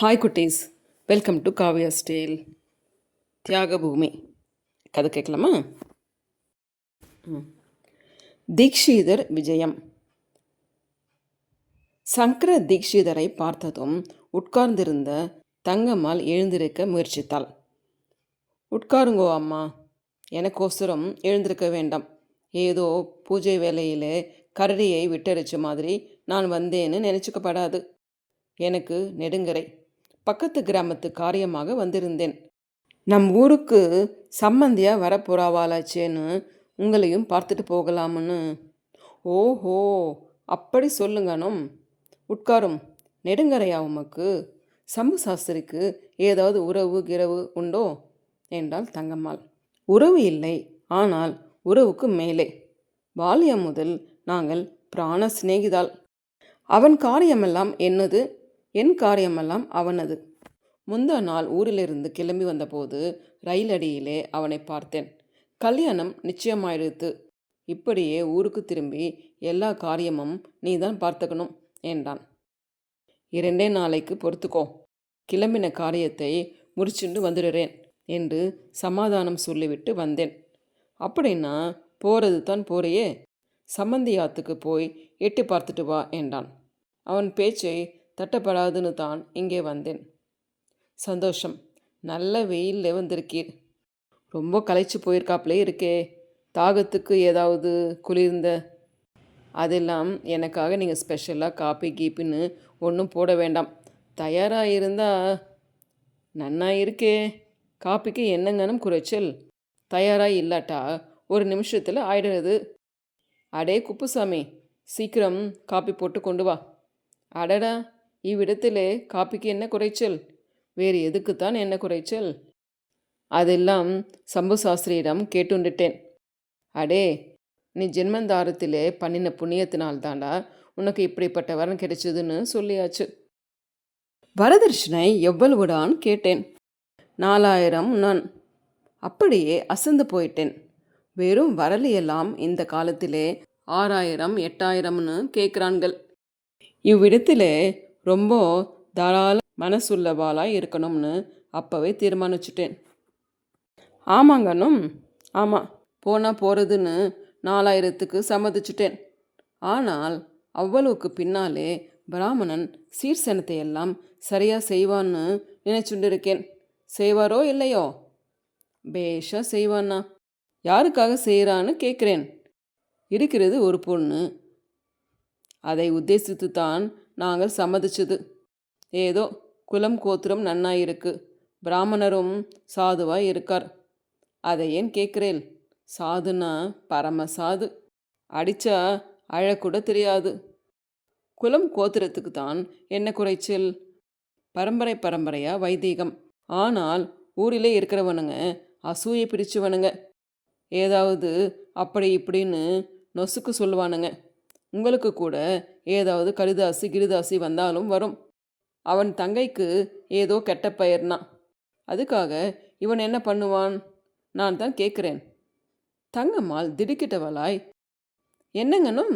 Hi குட்டீஸ். Welcome to Kavya ஸ்டேல் தியாகபூமி. கதை கேட்கலாமா? ம். தீக்ஷிதர் விஜயம். சங்கர தீக்ஷிதரை பார்த்ததும் உட்கார்ந்திருந்த தங்கம்மாள் எழுந்திருக்க முயற்சித்தாள். உட்காருங்கோ அம்மா. எனக்கோசரம் எழுந்திருக்க வேண்டாம். ஏதோ பூஜை வேலையிலே கரடியை விட்டரிச்ச மாதிரி நான் வந்தேன்னு நினச்சிக்கப்படாது. எனக்கு நெடுங்கரை. பக்கத்து கிராமத்து காரியமாக வந்திருந்தேன். நம் ஊருக்கு சம்மந்தியாக வரப்போறாவாளாச்சேன்னு உங்களையும் பார்த்துட்டு போகலாம்னு ஓஹோ அப்படி சொல்லுங்கனும் உட்காரும் நெடுங்கரையா உமக்கு? சம்பு சாஸ்திரிக்கு ஏதாவது உறவு கிரவு உண்டோ? என்றாள் தங்கம்மாள். உறவு இல்லை ஆனால் உறவுக்கு மேலே. பால்யம் முதல் நாங்கள் பிராண சிநேகிதாள். அவன் காரியமெல்லாம் என்னது? என் காரியமெல்லாம் அவனது. முந்தா நாள் ஊரிலிருந்து கிளம்பி வந்தபோது ரயில் அடியிலே அவனை பார்த்தேன். கல்யாணம் நிச்சயமாயிருத்து இப்படியே ஊருக்கு திரும்பி எல்லா காரியமும் நீதான் பார்த்துக்கணும் என்றான். இரண்டே நாளைக்கு பொறுத்துக்கோ. கிளம்பின காரியத்தை முடிச்சுண்டு வந்துடுறேன் என்று சமாதானம் சொல்லிவிட்டு வந்தேன். அப்படின்னா போகிறது தான் போறியே. சம்மந்தியாத்துக்கு போய் எட்டி பார்த்துட்டு வா என்றான். அவன் பேச்சை தட்டப்படாதுன்னு தான் இங்கே வந்தேன். சந்தோஷம். நல்ல வெயிலில் வந்திருக்கீர். ரொம்ப களைச்சு போயிருக்காப்லே இருக்கே. தாகத்துக்கு ஏதாவது குளிர்ந்த அதெல்லாம் எனக்காக நீங்கள் ஸ்பெஷலாக காப்பி கீப்பின்னு ஒன்றும் போட வேண்டாம். தயாராக இருந்தால் நன்னா இருக்கே. காப்பிக்கு என்னங்கனும் குறைச்சல். தயாராக இல்லாட்டா ஒரு நிமிஷத்தில் ஆயிடுறது. அடே குப்புசாமி சீக்கிரம் காப்பி போட்டு கொண்டு வா. அடடா. இவ்விடத்திலே காப்பிக்கு என்ன குறைச்சல்? வேறு எதுக்குத்தான் என்ன குறைச்சல்? அதெல்லாம் சம்பு சாஸ்திரியிடம் கேட்டுண்டுட்டேன். அடே நீ ஜென்மந்தாரத்திலே பண்ணின புண்ணியத்தினால்தாண்டா உனக்கு இப்படிப்பட்ட வரன் கிடைச்சதுன்னு சொல்லியாச்சு. வரதட்சணை எவ்வளவுடான் கேட்டேன். நாலாயிரம் நான். அப்படியே அசந்து போயிட்டேன். வெறும் வரலையெல்லாம் இந்த காலத்திலே ஆறாயிரம் எட்டாயிரம்னு கேட்குறான்கள். இவ்விடத்திலே ரொம்ப தாராள மனசுள்ளவாளாக இருக்கணும்னு அப்போவே தீர்மானிச்சிட்டேன். ஆமாங்கண்ணும் ஆமாம் போனால் போகிறதுன்னு நாலாயிரத்துக்கு சம்மதிச்சிட்டேன். ஆனால் அவ்வளவுக்கு பின்னாலே பிராமணன் சீர்சனத்தை எல்லாம் சரியாக செய்வான்னு நினைச்சுட்டு இருக்கேன் செய்வாரோ இல்லையோ? பேஷா செய்வானா யாருக்காக செய்கிறான்னு கேட்குறேன் இருக்கிறது ஒரு பொண்ணு. அதை உத்தேசித்து தான் நாங்கள் சம்மதிச்சது. ஏதோ குலம் கோத்திரம் நன்னாயிருக்கு. பிராமணரும் சாதுவாக இருக்கார். அதை ஏன் கேட்குறேன் சாதுனா பரம சாது. அடிச்சா அழக்கூட தெரியாது. குலம் கோத்திரத்துக்கு தான் என்ன குறைச்சல்? பரம்பரை பரம்பரையாக வைதீகம். ஆனால் ஊரிலே இருக்கிறவனுங்க அசூயை பிரிச்சுவனுங்க. ஏதாவது அப்படி இப்படின்னு நொசுக்கு சொல்லுவானுங்க. உங்களுக்கு கூட ஏதாவது கரிதாசி கிரிதாசி வந்தாலும் வரும். அவன் தங்கைக்கு ஏதோ கெட்ட பெயர்னா. அதுக்காக இவன் என்ன பண்ணுவான்? நான் தான் கேட்குறேன் தங்கம்மாள் திடுக்கிட்டவளாய் என்னங்கனும்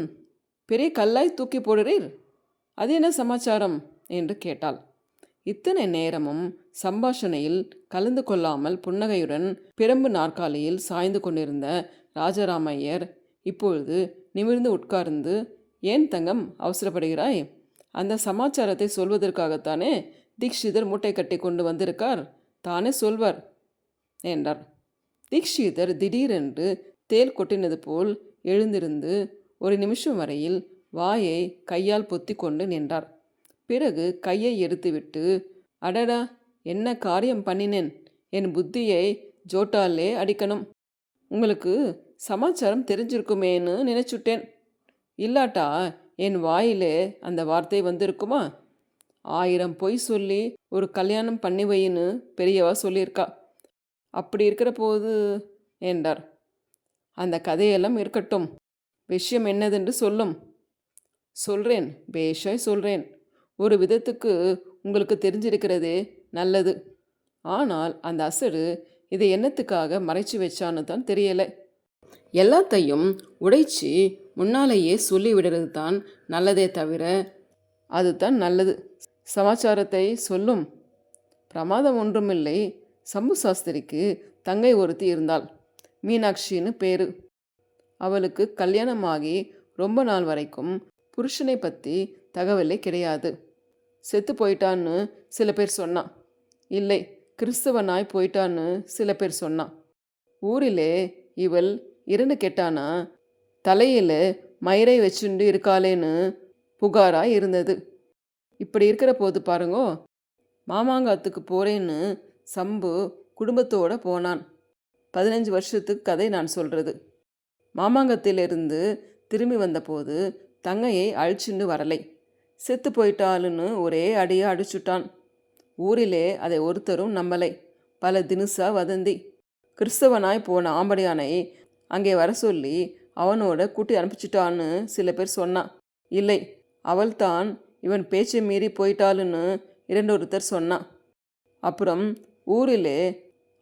பெரிய கல்லாய் தூக்கி போடுறீர்? அது என்ன சமாச்சாரம்? என்று கேட்டாள். இத்தனை நேரமும் சம்பாஷணையில் கலந்து கொள்ளாமல் புன்னகையுடன் பிரம்பு நாற்காலியில் சாய்ந்து கொண்டிருந்த ராஜராமையர் இப்பொழுது நிமிர்ந்து உட்கார்ந்து ஏன் தங்கம் அவசரப்படுகிறாய்? அந்த சமாச்சாரத்தை சொல்வதற்காகத்தானே தீக்ஷிதர் மூட்டை கட்டி கொண்டு வந்திருக்கார். தானே சொல்வர் என்றார். தீக்ஷிதர் திடீரென்று தேல் கொட்டினது போல் எழுந்திருந்து ஒரு நிமிஷம் வரையில் வாயை கையால் பொத்தி கொண்டு நின்றார். பிறகு கையை எடுத்துவிட்டு அடடா என்ன காரியம் பண்ணினேன்? என் புத்தியை ஜோட்டாலே அடிக்கணும். உங்களுக்கு சமாச்சாரம் தெரிஞ்சிருக்குமேன்னு நினைச்சுட்டேன். இல்லாட்டா என் வாயிலே அந்த வார்த்தை வந்திருக்குமா? ஆயிரம் பொய் சொல்லி ஒரு கல்யாணம் பண்ணி வைன்னு பெரியவா சொல்லியிருக்கா. அப்படி இருக்கிற போது என்றார். அந்த கதையெல்லாம் இருக்கட்டும். விஷயம் என்னதென்று சொல்லும். சொல்கிறேன் பேஷாய் சொல்கிறேன் ஒரு விதத்துக்கு உங்களுக்கு தெரிஞ்சிருக்கிறதே நல்லது. ஆனால் அந்த அசடு இதை என்னத்துக்காக மறைச்சு வச்சான்னு தான் தெரியலை. எல்லாத்தையும் உடைச்சி முன்னாலேயே சொல்லி விடுறது தான் நல்லதே தவிர அதுதான் நல்லது. சமாச்சாரத்தை சொல்லும் பிரமாதம் ஒன்றுமில்லை. சம்பு சாஸ்திரிக்கு தங்கை ஒருத்தி இருந்தாள். மீனாட்சின்னு பேரு. அவளுக்கு கல்யாணமாகி ரொம்ப நாள் வரைக்கும் புருஷனை பற்றி தகவலே கிடையாது. செத்து போயிட்டான்னு சில பேர் சொன்னான் இல்லை கிறிஸ்தவனாய் போயிட்டான்னு சில பேர் சொன்னான் ஊரிலே இவள் இறந்து கேட்டானா தலையில் மயிரை வச்சுண்டு இருக்காளேன்னு புகாராக இருந்தது. இப்படி இருக்கிற போது பாருங்கோ மாமாங்காத்துக்கு போகிறேன்னு சம்பு குடும்பத்தோடு போனான். பதினஞ்சு வருஷத்துக்கு கதை நான் சொல்கிறது மாமாங்கத்திலிருந்து திரும்பி வந்தபோது தங்கையை அழிச்சுன்னு வரலை. செத்து போயிட்டாளுன்னு ஒரே அடியை அடிச்சுட்டான். ஊரிலே அதை ஒருத்தரும் நம்பலை. பல தினுசா வதந்தி. கிறிஸ்தவனாய் போன ஆம்படியானை அங்கே வர சொல்லி அவனோட கூட்டி அனுப்பிச்சிட்டான்னு சில பேர் சொன்னான் இல்லை அவள் தான் இவன் பேச்சை மீறி போயிட்டாளுன்னு இரண்டொருத்தர் சொன்னான் அப்புறம் ஊரிலே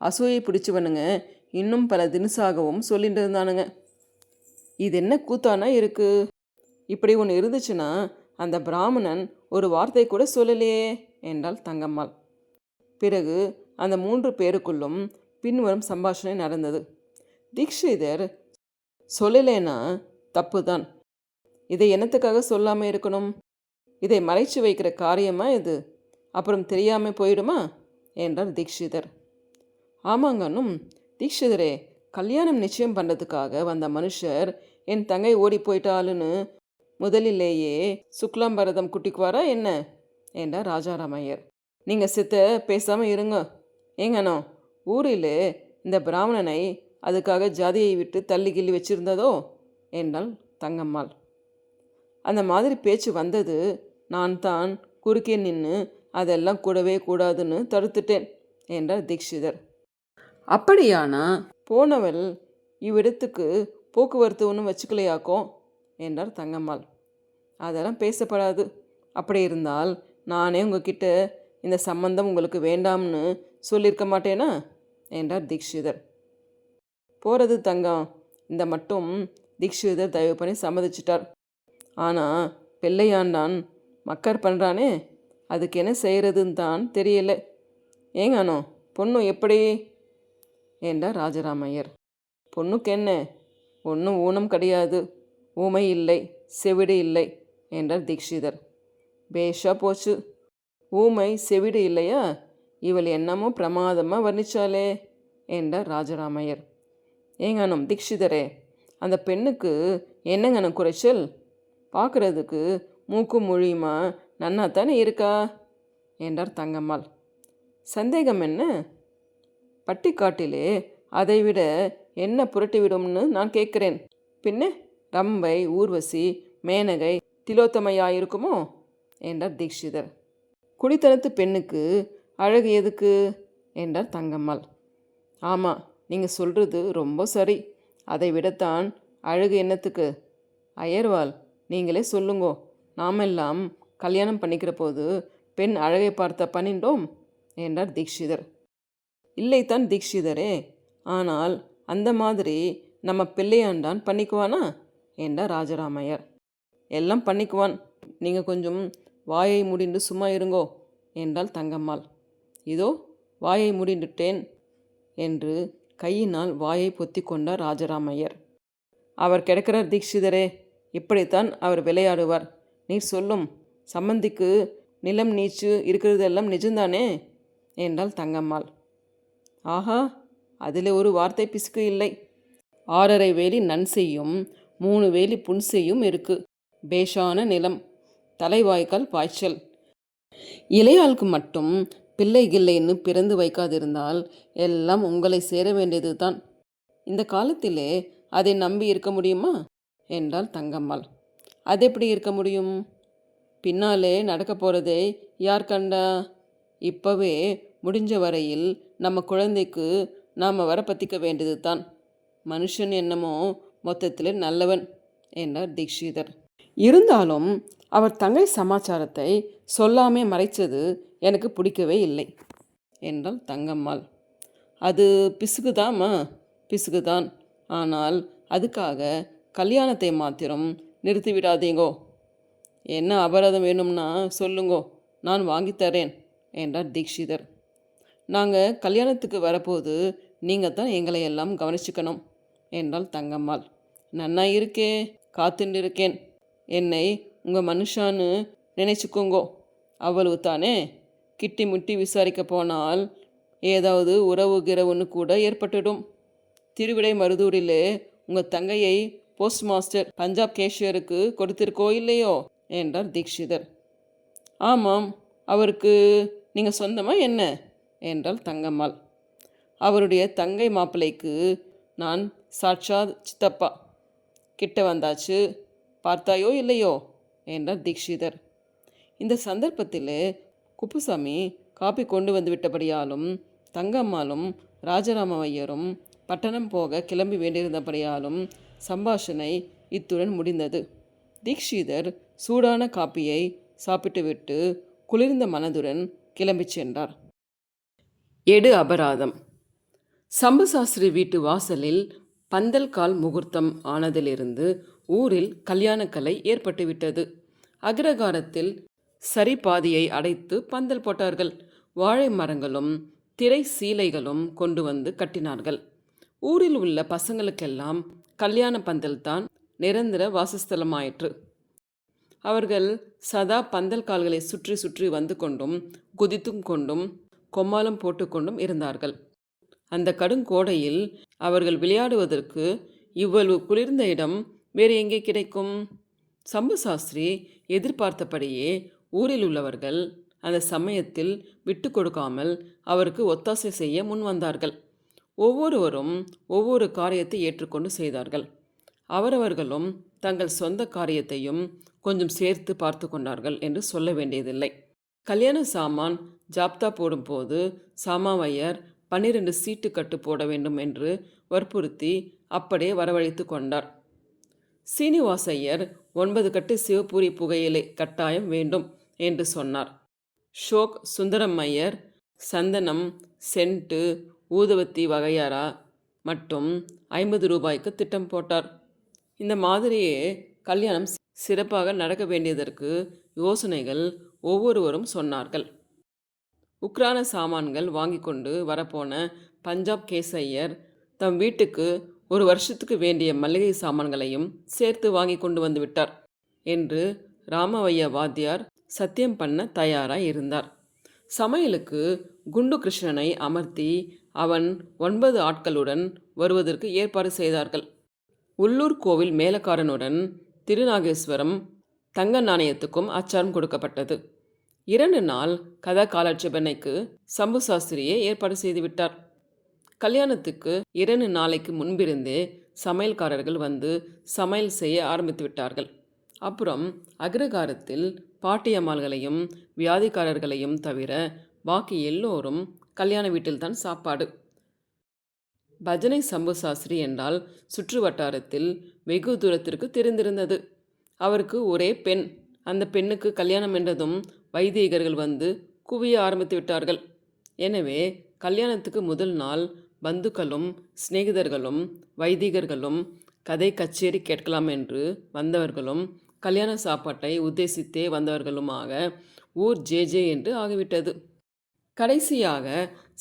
அசூயை பிடிச்சவனுங்க இன்னும் பல தினுசாகவும் சொல்லிட்டு இருந்தானுங்க. இது என்ன கூத்தானா இருக்கு? இப்படி ஒன்று இருந்துச்சுன்னா அந்த பிராமணன் ஒரு வார்த்தை கூட சொல்லலையே என்றாள் தங்கம்மாள். பிறகு அந்த மூன்று பேருக்குள்ளும் பின்வரும் சம்பாஷணை நடந்தது. தீக்ஷிதர் சொல்லலேனா தப்பு தான் இதை என்னத்துக்காக சொல்லாமல் இருக்கணும்? இதை மறைச்சு வைக்கிற காரியமா இது? அப்புறம் தெரியாமல் போயிடுமா? என்றார் தீக்ஷிதர். ஆமாங்கன்னும் தீக்ஷிதரே கல்யாணம் நிச்சயம் பண்ணுறதுக்காக வந்த மனுஷர் என் தங்கை ஓடி போயிட்டாளுன்னு முதலிலேயே சுக்லாம்பரதம் குட்டிக்குவாரா என்ன? என்றார் ராஜாராமையர். நீங்கள் சித்த பேசாமல் இருங்க. ஏங்கண்ணோ ஊரில் இந்த பிராமணனை அதுக்காக ஜாதியை விட்டு தள்ளி கிள்ளி வச்சிருந்ததோ? என்றாள் தங்கம்மாள். அந்த மாதிரி பேச்சு வந்தது. நான் தான் குறுக்கே நின்று அதெல்லாம் கூடவே கூடாதுன்னு தடுத்துட்டேன் என்றார் தீக்ஷிதர் அப்படியானா? போனவள் இவ்விடத்துக்கு போக்குவரத்து ஒன்றும் வச்சுக்கலையாக்கும் என்றார் தங்கம்மாள். அதெல்லாம் பேசப்படாது. அப்படி இருந்தால் நானே உங்ககிட்ட இந்த சம்பந்தம் உங்களுக்கு வேண்டாம்னு சொல்லியிருக்க மாட்டேனா? என்றார் தீக்ஷிதர் போகிறது தங்கம். இந்த மட்டும் தீக்ஷிதர் தயவு பண்ணி சம்மதிச்சிட்டார். ஆனால் பிள்ளையாண்டான் மக்கர் பண்ணுறானே அதுக்கு என்ன செய்கிறதுன்னு தான் தெரியல. ஏங்கானோ பொண்ணு எப்படி? என்றார் ராஜராமையர். பொண்ணுக்கு என்ன? ஒன்றும் ஊனம் கிடையாது. ஊமை இல்லை செவிடு இல்லை என்றார் தீக்ஷிதர் பேஷாக போச்சு. ஊமை செவிடு இல்லையா? இவள் என்னமோ பிரமாதமாக வர்ணிச்சாளே என்றார் ராஜராமையர். ஏங்கணும் தீக்ஷிதரே அந்த பெண்ணுக்கு என்னங்கணும் குறைச்சல்? பார்க்குறதுக்கு மூக்கு மொழியுமா நன்னா தானே இருக்கா? என்றார் தங்கம்மாள். சந்தேகம் என்ன? பட்டிக்காட்டிலே அதைவிட என்ன புரட்டிவிடும்னு நான் கேட்குறேன். பின்ன ரம்பை ஊர்வசி மேனகை திலோத்தமையாயிருக்குமோ? என்றார் தீக்ஷிதர் குடித்தனத்து பெண்ணுக்கு அழகு எதுக்கு? என்றார் தங்கம்மாள். ஆமாம் நீங்கள் சொல்கிறது ரொம்ப சரி. அதை விடத்தான் அழகு என்னத்துக்கு? அயர்வால் நீங்களே சொல்லுங்கோ. நாமெல்லாம் கல்யாணம் பண்ணிக்கிற போது பெண் அழகை பார்த்த பண்ணிண்டோம் என்றார் தீக்ஷிதர் இல்லைத்தான் தீக்ஷிதரே ஆனால் அந்த மாதிரி நம்ம பிள்ளையாண்டான் பண்ணிக்குவானா? என்றார் ராஜராமையர். எல்லாம் பண்ணிக்குவான். நீங்கள் கொஞ்சம் வாயை முடிந்து சும்மா இருங்கோ என்றாள் தங்கம்மாள். இதோ வாயை முடிந்துட்டேன் என்று கையினால் வாயை பொத்தி கொண்டார் ராஜராமையர். அவர் கிடக்கிறார் தீக்ஷிதரே இப்படித்தான் அவர் விளையாடுவார். நீர் சொல்லும் சம்மந்திக்கு நிலம் நீச்சு இருக்கிறதெல்லாம் நிஜம்தானே என்றாள் தங்கம்மாள். ஆஹா அதில் ஒரு வார்த்தை பிசுக்கு இல்லை. ஆறரை வேலி நன் செய்யும் மூணு வேலி புன் செய்யும் இருக்கு. பேஷான நிலம் தலைவாய்க்கால் பாய்ச்சல். இளையாளுக்கு மட்டும் பிள்ளை கில்லைன்னு பிறந்து வைக்காதிருந்தால் எல்லாம் உங்களை சேர வேண்டியது தான் இந்த காலத்திலே அதை நம்பி இருக்க முடியுமா? என்றாள் தங்கம்மாள். அது எப்படி இருக்க முடியும்? பின்னாலே நடக்க போகிறதே யார் கண்டா? இப்போவே முடிஞ்ச வரையில் நம்ம குழந்தைக்கு நாம் வர பற்றிக்க வேண்டியது தான் மனுஷன் என்னமோ மொத்தத்தில் நல்லவன் என்றார் தீக்ஷிதர் இருந்தாலும் அவர் தங்கை சமாச்சாரத்தை சொல்லாமே மறைச்சது எனக்கு பிடிக்கவே இல்லை. என்றாள் தங்கம்மாள். அது பிசுகுதாம்மா? பிசுகுதான். ஆனால் அதுக்காக கல்யாணத்தை மாத்திரம் நிறுத்திவிடாதீங்கோ. என்ன அபராதம் வேணும்னா சொல்லுங்கோ. நான் வாங்கித் தரேன் என்றார் தீக்ஷிதர் நாங்கள் கல்யாணத்துக்கு வரப்போது நீங்கள் தான் எங்களை எல்லாம் கவனிச்சுக்கணும் என்றாள் தங்கம்மாள். நன்னா இருக்கே காத்துண்டு இருக்கேன் என்னை உங்கள் மனுஷான்னு நினைச்சுக்கோங்கோ. அவ்வளவு தானே கிட்டி முட்டி விசாரிக்க போனால் ஏதாவது உறவு கிரவுன்னு கூட ஏற்பட்டுடும் திருவிடை மருதூரிலே உங்கள் தங்கையை போஸ்ட் மாஸ்டர் பஞ்சாப் கேஷியருக்கு கொடுத்திருக்கோ இல்லையோ? என்றார் தீக்ஷிதர் ஆமாம் அவருக்கு நீங்கள் சொந்தமாக என்ன? என்றாள் தங்கம்மாள். அவருடைய தங்கை மாப்பிள்ளைக்கு நான் சாட்சாத் சித்தப்பா. கிட்ட வந்தாச்சு பார்த்தாயோ இல்லையோ? என்றார் தீக்ஷிதர் இந்த சந்தர்ப்பத்தில் குப்புசாமி காப்பி கொண்டு வந்து விட்டபடியாலும் தங்கம்மாளும் ராஜராம ஐயரும் பட்டணம் போக கிளம்பி வேண்டியிருந்தபடியாலும் சம்பாஷணை இத்துடன் முடிந்தது. தீக்ஷிதர் சூடான காப்பியை சாப்பிட்டுவிட்டு குளிர்ந்த மனதுடன் கிளம்பிச் சென்றார். எடு அபராதம். சம்பு சாஸ்திரி வீட்டு வாசலில் பந்தல் கால் முகூர்த்தம் ஆனதிலிருந்து ஊரில் கல்யாணக்கலை ஏற்பட்டுவிட்டது. அக்ரகாரத்தில் சரி பாதியை அடைத்து பந்தல் போட்டார்கள். வாழை மரங்களும் திரை சீலைகளும் கொண்டு வந்து கட்டினார்கள். ஊரில் உள்ள பசங்களுக்கெல்லாம் கல்யாண பந்தல்தான் நிரந்தர வாசஸ்தலமாயிற்று. அவர்கள் சதா பந்தல் கால்களை சுற்றி சுற்றி வந்து கொண்டும் குதித்தும் கொண்டும் கொம்மாலம் போட்டுக்கொண்டும் இருந்தார்கள். அந்த கடுங்கோடையில் அவர்கள் விளையாடுவதற்கு இவ்வளவு குளிர்ந்த இடம் வேறு எங்கே கிடைக்கும்? சம்பு சாஸ்திரி எதிர்பார்த்தபடியே ஊரில் உள்ளவர்கள் அந்த சமயத்தில் விட்டு கொடுக்காமல் அவருக்கு ஒத்தாசை செய்ய முன் வந்தார்கள். ஒவ்வொருவரும் ஒவ்வொரு காரியத்தை ஏற்றுக்கொண்டு செய்தார்கள். அவரவர்களும் தங்கள் சொந்த காரியத்தையும் கொஞ்சம் சேர்த்து பார்த்து கொண்டார்கள் என்று சொல்ல வேண்டியதில்லை. கல்யாண சாமான் ஜாப்தா போடும்போது சாமாவையர் பன்னிரண்டு சீட்டு கட்டு போட வேண்டும் என்று வற்புறுத்தி அப்படியே வரவழைத்து கொண்டார். சீனிவாசையர் ஒன்பது கட்டு சிவபூரி புகையிலை கட்டாயம் வேண்டும் என்று சொன்னார். ஷோக் சுந்தரம் ஐயர் சந்தனம் சென்ட்டு ஊதுவத்தி வகையாரா மட்டும் ஐம்பது ரூபாய்க்கு திட்டம் போட்டார். இந்த மாதிரியே கல்யாணம் சிறப்பாக நடக்க வேண்டியதற்கு யோசனைகள் ஒவ்வொருவரும் சொன்னார்கள். உக்ரான சாமான்கள் வாங்கி கொண்டு வரப்போன பஞ்சாப் கேசையர் தம் வீட்டுக்கு ஒரு வருஷத்துக்கு வேண்டிய மளிகை சாமான்களையும் சேர்த்து வாங்கி கொண்டு வந்து விட்டார் என்று ராமவைய வாத்தியார் சத்தியம் பண்ண தயாராக இருந்தார். சமையலுக்கு குண்டு கிருஷ்ணனை அமர்த்தி அவன் ஒன்பது ஆட்களுடன் வருவதற்கு ஏற்பாடு செய்தார்கள். உள்ளூர் கோவில் மேலக்காரனுடன் திருநாகேஸ்வரம் தங்க நாணயத்துக்கும் அச்சாரம் கொடுக்கப்பட்டது. இரண்டு நாள் கதா காலட்சேபனைக்கு சம்பு சாஸ்திரியை ஏற்பாடு செய்துவிட்டார் கல்யாணத்துக்கு இரண்டு நாளைக்கு முன்பிருந்தே சமையல்காரர்கள் வந்து சமையல் செய்ய ஆரம்பித்து விட்டார்கள். அப்புறம் அக்ரகாரத்தில் பாட்டியம்மாள்களையும் வியாதிக்காரர்களையும் தவிர பாக்கி எல்லோரும் கல்யாண வீட்டில்தான் சாப்பாடு. பஜனை சம்பு சாஸ்திரி என்றால் சுற்று வட்டாரத்தில் வெகு தூரத்திற்கு தெரிந்திருந்தது. அவருக்கு ஒரே பெண். அந்த பெண்ணுக்கு கல்யாணம் என்றதும் வைதிகர்கள் வந்து குவிய ஆரம்பித்து விட்டார்கள். எனவே கல்யாணத்துக்கு முதல் நாள் பந்துக்களும் சிநேகிதர்களும் வைதிகர்களும் கதை கச்சேரி கேட்கலாம் என்று வந்தவர்களும் கல்யாண சாப்பாட்டை உத்தேசித்தே வந்தவர்களுமாக ஊர் ஜே ஜே என்று ஆகிவிட்டது. கடைசியாக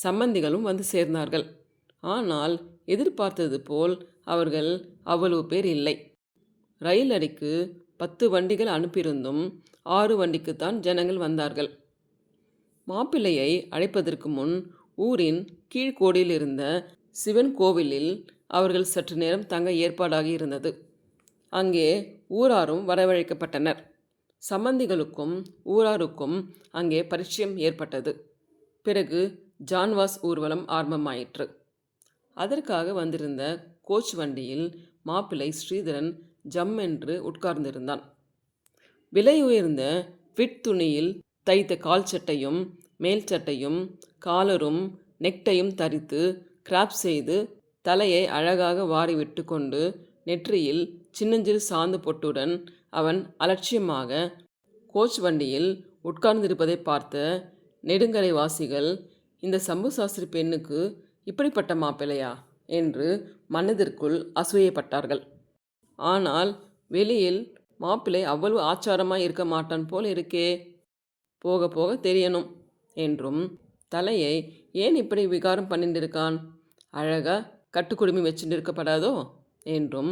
சம்பந்திகளும் வந்து சேர்ந்தார்கள். ஆனால் எதிர்பார்த்தது போல் அவர்கள் அவ்வளவு பேர் இல்லை. ரயில் அடிக்கு பத்து வண்டிகள் அனுப்பியிருந்தும் ஆறு வண்டிக்குத்தான் ஜனங்கள் வந்தார்கள். மாப்பிள்ளையை அழைப்பதற்கு முன் ஊரின் கீழ்கோடியில் இருந்த சிவன் கோவிலில் அவர்கள் சற்று நேரம் தங்க ஏற்பாடாகி இருந்தது. அங்கே ஊராரும் வரவழைக்கப்பட்டனர். சம்பந்திகளுக்கும் ஊராருக்கும் அங்கே பரிச்சயம் ஏற்பட்டது. பிறகு ஜான்வாஸ் ஊர்வலம் ஆரம்பமாயிற்று. அதற்காக வந்திருந்த கோச் வண்டியில் மாப்பிள்ளை ஸ்ரீதரன் ஜம் என்று உட்கார்ந்திருந்தான். விலை உயர்ந்த ஃபிட் துணியில் தைத்த கால் சட்டையும் மேல் சட்டையும் காலரும் நெக்டையும் தரித்து கிராப் செய்து தலையை அழகாக வாரிவிட்டு கொண்டு நெற்றியில் சின்னஞ்சிறு சாந்து பொட்டுடன் அவன் அலட்சியமாக கோச் வண்டியில் உட்கார்ந்திருப்பதை பார்த்த நெடுங்கரை வாசிகள் இந்த சம்பு சாஸ்திரி பெண்ணுக்கு இப்படிப்பட்ட மாப்பிள்ளையா? என்று மனதிற்குள் அசூயப்பட்டார்கள். ஆனால் வெளியில் மாப்பிள்ளை அவ்வளவு ஆச்சாரமாக இருக்க மாட்டான் போல் இருக்கே. போக போக தெரியணும் என்றும் தலையை ஏன் இப்படி விகாரம் பண்ணிட்டு அழகாக கட்டுக்குடுமி வச்சுட்டு இருக்கப்படாதோ என்றும்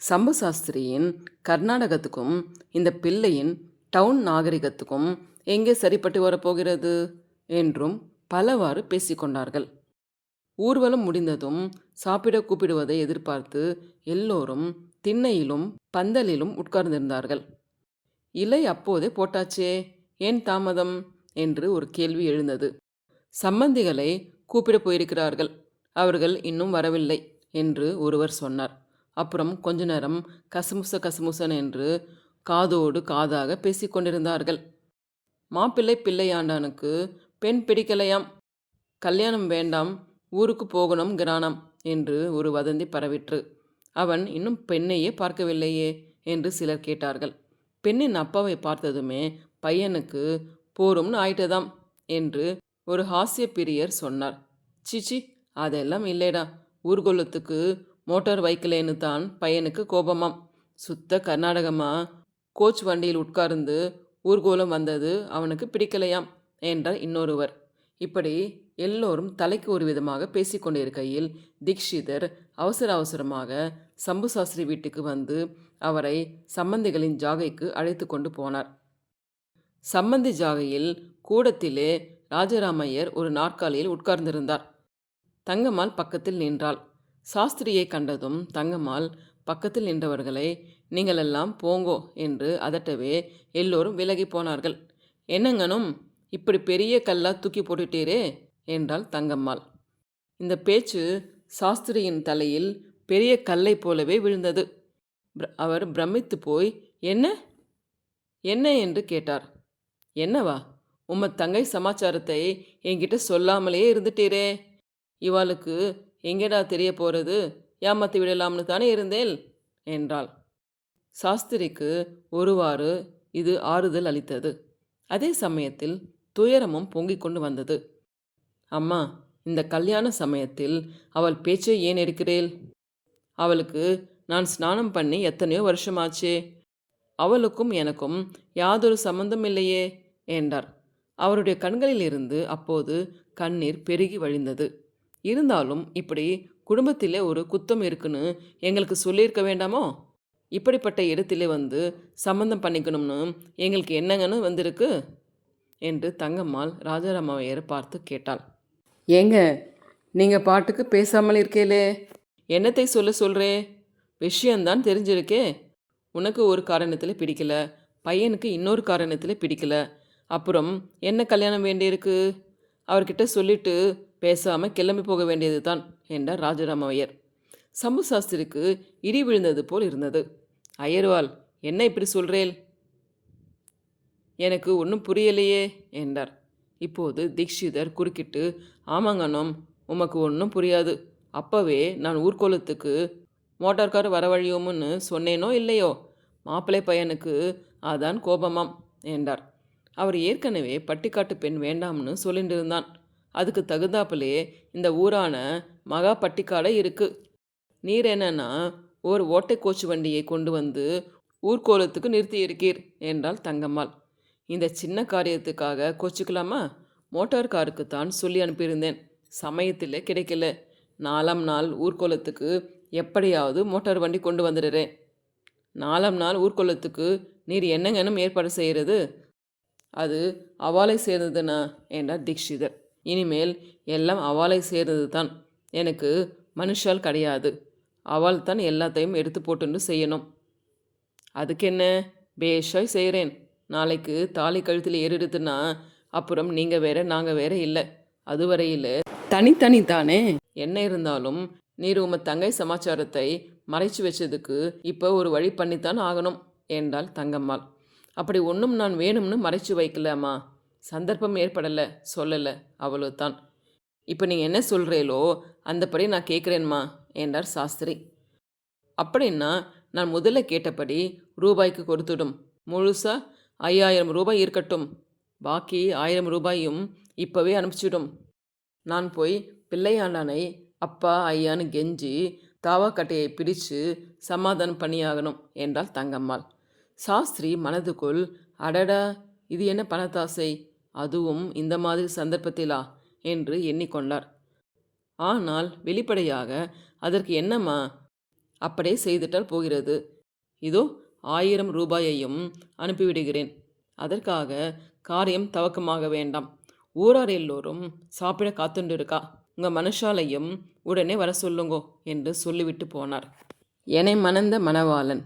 சம்பு சாஸ்திரியின் கர்நாடகத்துக்கும் இந்த பிள்ளையின் டவுன் நாகரிகத்துக்கும் எங்கே சரிப்பட்டு வரப்போகிறது? என்றும் பலவாறு பேசிக்கொண்டார்கள். ஊர்வலம் முடிந்ததும் சாப்பிட கூப்பிடுவதை எதிர்பார்த்து எல்லோரும் திண்ணையிலும் பந்தலிலும் உட்கார்ந்திருந்தார்கள். இலை அப்போதே போட்டாச்சே ஏன் தாமதம்? என்று ஒரு கேள்வி எழுந்தது. சம்பந்திகளை கூப்பிட போயிருக்கிறார்கள். அவர்கள் இன்னும் வரவில்லை என்று ஒருவர் சொன்னார். அப்புறம் கொஞ்ச நேரம் கசமுச கசமுசன் என்று காதோடு காதாக பேசிக்கொண்டிருந்தார்கள் மாப்பிள்ளை பிள்ளையாண்டானுக்கு பெண் பிடிக்கலையாம். கல்யாணம் வேண்டாம். ஊருக்கு போகணும் கிரானம் என்று ஒரு வதந்தி பரவிற்று. அவன் இன்னும் பெண்ணையே பார்க்கவில்லையே என்று சிலர் கேட்டார்கள். பெண்ணின் அப்பாவை பார்த்ததுமே பையனுக்கு போரும்னு ஆயிட்டதாம் என்று ஒரு ஹாஸ்ய பிரியர் சொன்னார். சிச்சி அதெல்லாம் இல்லைடா. ஊர்கோலத்துக்கு மோட்டார் வைக்கலேன்னு தான் பையனுக்கு கோபமாம். சுத்த கர்நாடகமா? கோச் வண்டியில் உட்கார்ந்து ஊர்கோலம் வந்தது அவனுக்கு பிடிக்கலையாம் என்றார் இன்னொருவர். இப்படி எல்லோரும் தலைக்கு ஒரு விதமாக பேசிக்கொண்டிருக்கையில் தீக்ஷிதர் அவசர அவசரமாக சம்பு சாஸ்திரி வீட்டுக்கு வந்து அவரை சம்பந்திகளின் ஜாகைக்கு அழைத்து கொண்டு போனார். சம்பந்தி ஜாகையில் கூடத்திலே ராஜராமையர் ஒரு நாற்காலியில் உட்கார்ந்திருந்தார். தங்கம்மாள் பக்கத்தில் நின்றாள். சாஸ்திரியை கண்டதும் தங்கம்மாள் பக்கத்தில் நின்றவர்களை நீங்களெல்லாம் போங்கோ என்று அதட்டவே எல்லோரும் விலகி போனார்கள். என்னங்கனும் இப்படி பெரிய கல்லா தூக்கி போட்டுட்டீரே என்றாள் தங்கம்மாள். இந்த பேச்சு சாஸ்திரியின் தலையில் பெரிய கல்லை போலவே விழுந்தது. அவர் பிரமித்து போய் என்ன? என்ன? என்று கேட்டார். என்னவா? உம்ம தங்கை சமாச்சாரத்தை என்கிட்ட சொல்லாமலே இருந்துட்டீரே. இவாளுக்கு எங்கேடா தெரிய போறது? ஏமாத்தி விடலாம்னு தானே இருந்தேன் என்றாள். சாஸ்திரிக்கு ஒருவாறு இது ஆறுதல் அளித்தது. அதே சமயத்தில் துயரமும் பொங்கிக் கொண்டு வந்தது. அம்மா இந்த கல்யாண சமயத்தில் அவள் பேச்சை ஏன் எடுக்கிறேள்? அவளுக்கு நான் ஸ்நானம் பண்ணி எத்தனையோ வருஷமாச்சே. அவளுக்கும் எனக்கும் யாதொரு சம்பந்தம் இல்லையே என்றார். அவருடைய கண்களிலிருந்து அப்போது கண்ணீர் பெருகி வழிந்தது. இருந்தாலும் இப்படி குடும்பத்திலே ஒரு குத்தம் இருக்குன்னு எங்களுக்கு சொல்லியிருக்க வேண்டாமோ? இப்படிப்பட்ட இடத்திலே வந்து சம்பந்தம் பண்ணிக்கணும்னு எங்களுக்கு என்னங்கன்னு வந்திருக்கு? என்று தங்கம்மாள் ராஜாராமையரை பார்த்து கேட்டாள். ஏங்க நீங்கள் பாட்டுக்கு பேசாமல் இருக்கேலே. என்னத்தை சொல்ல சொல்கிறே விஷயந்தான் தெரிஞ்சிருக்கே. உனக்கு ஒரு காரணத்தில் பிடிக்கல. பையனுக்கு இன்னொரு காரணத்தில் பிடிக்கல. அப்புறம் என்ன கல்யாணம் வேண்டியிருக்கு? அவர்கிட்ட சொல்லிட்டு பேசாமல் கிளம்பி போக வேண்டியது தான் என்றார் ராஜராமையர் சம்பு சாஸ்திரிக்கு இடி விழுந்தது போல் இருந்தது. ஐயர்வால் என்ன இப்படி சொல்கிறேன் எனக்கு ஒன்றும் புரியலையே என்றார். இப்போது தீக்ஷிதர் குறுக்கிட்டு ஆமாங்கண்ணம் உமக்கு ஒன்றும் புரியாது. அப்போவே நான் ஊர்கோலத்துக்கு மோட்டார் கார் வரவழியோமுன்னு சொன்னேனோ இல்லையோ? மாப்பிள்ளை பையனுக்கு அதான் கோபமாம் என்றார். அவர் ஏற்கனவே பட்டிக்காட்டு பெண் வேண்டாம்னு சொல்லிட்டு இருந்தான் அதுக்கு தகுந்தாப்புலே இந்த ஊரான மகா பட்டிக்காடை இருக்கு. நீர் என்னன்னா ஒரு ஓட்டை கோச்சு வண்டியை கொண்டு வந்து ஊர்கோலத்துக்கு நிறுத்தி இருக்கீர் என்றாள் தங்கம்மாள். இந்த சின்ன காரியத்துக்காக கோச்சிக்கலாமா? மோட்டார் காருக்கு தான் சொல்லி அனுப்பியிருந்தேன். சமயத்தில் கிடைக்கல. நாலாம் நாள் ஊர்கோலத்துக்கு எப்படியாவது மோட்டார் வண்டி கொண்டு வந்துடுறேன். நாலாம் நாள் ஊர்கோலத்துக்கு நீர் என்னங்கன்னும் ஏற்பாடு செய்கிறது அது அவாளை சேர்ந்ததுனா? என்றார் தீக்ஷிதர் இனிமேல் எல்லாம் அவாளை சேர்ந்தது தான் எனக்கு மனுஷால் கிடையாது. அவள் தான் எல்லாத்தையும் எடுத்து போட்டுன்னு செய்யணும். அதுக்கு என்ன பேஷாய் செய்கிறேன். நாளைக்கு தாலி கழுத்தில் ஏறிடுதுன்னா அப்புறம் நீங்கள் வேற நாங்கள் வேற இல்லை. அதுவரையில் தனித்தனி தானே என்ன இருந்தாலும் நீர் உம தங்கை சமாச்சாரத்தை மறைச்சு வச்சதுக்கு இப்போ ஒரு வழி பண்ணித்தான் ஆகணும் என்றாள் தங்கம்மாள். அப்படி ஒன்றும் நான் வேணும்னு மறைச்சு வைக்கலாமா சந்தர்ப்பம் ஏற்படலை சொல்லலை அவ்வளோ தான் இப்போ நீங்கள் என்ன சொல்கிறீங்களோ அந்தபடி நான் கேட்குறேன்மா என்றார் சாஸ்திரி. அப்படின்னா நான் முதல்ல கேட்டபடி ரூபாய்க்கு கொடுத்துடும். முழுசா ஐயாயிரம் ரூபாய் இருக்கட்டும். பாக்கி ஆயிரம் ரூபாயும் இப்போவே அனுப்பிச்சிடும். நான் போய் பிள்ளையாண்டானை அப்பா ஐயான்னு கெஞ்சி தாவாக்கட்டையை பிடிச்சு சமாதானம் பண்ணியாகணும் என்றாள் தங்கம்மாள். சாஸ்திரி மனதுக்குள் அடடா இது என்ன பணத்தாசை? அதுவும் இந்த மாதிரி சந்தர்ப்பத்திலா? என்று எண்ணிக்கொண்டார். ஆனால் வெளிப்படையாக அதற்கு என்னம்மா? அப்படியே செய்துட்டால் போகிறது. இதோ ஆயிரம் ரூபாயையும் அனுப்பிவிடுகிறேன். அதற்காக காரியம் தவக்கமாக வேண்டாம். ஊரார் எல்லோரும் சாப்பிட காத்துண்டிருக்கா? உங்கள் மனுஷாலையும் உடனே வர சொல்லுங்கோ என்று சொல்லிவிட்டு போனார். என்னை மணந்த மணவாளன்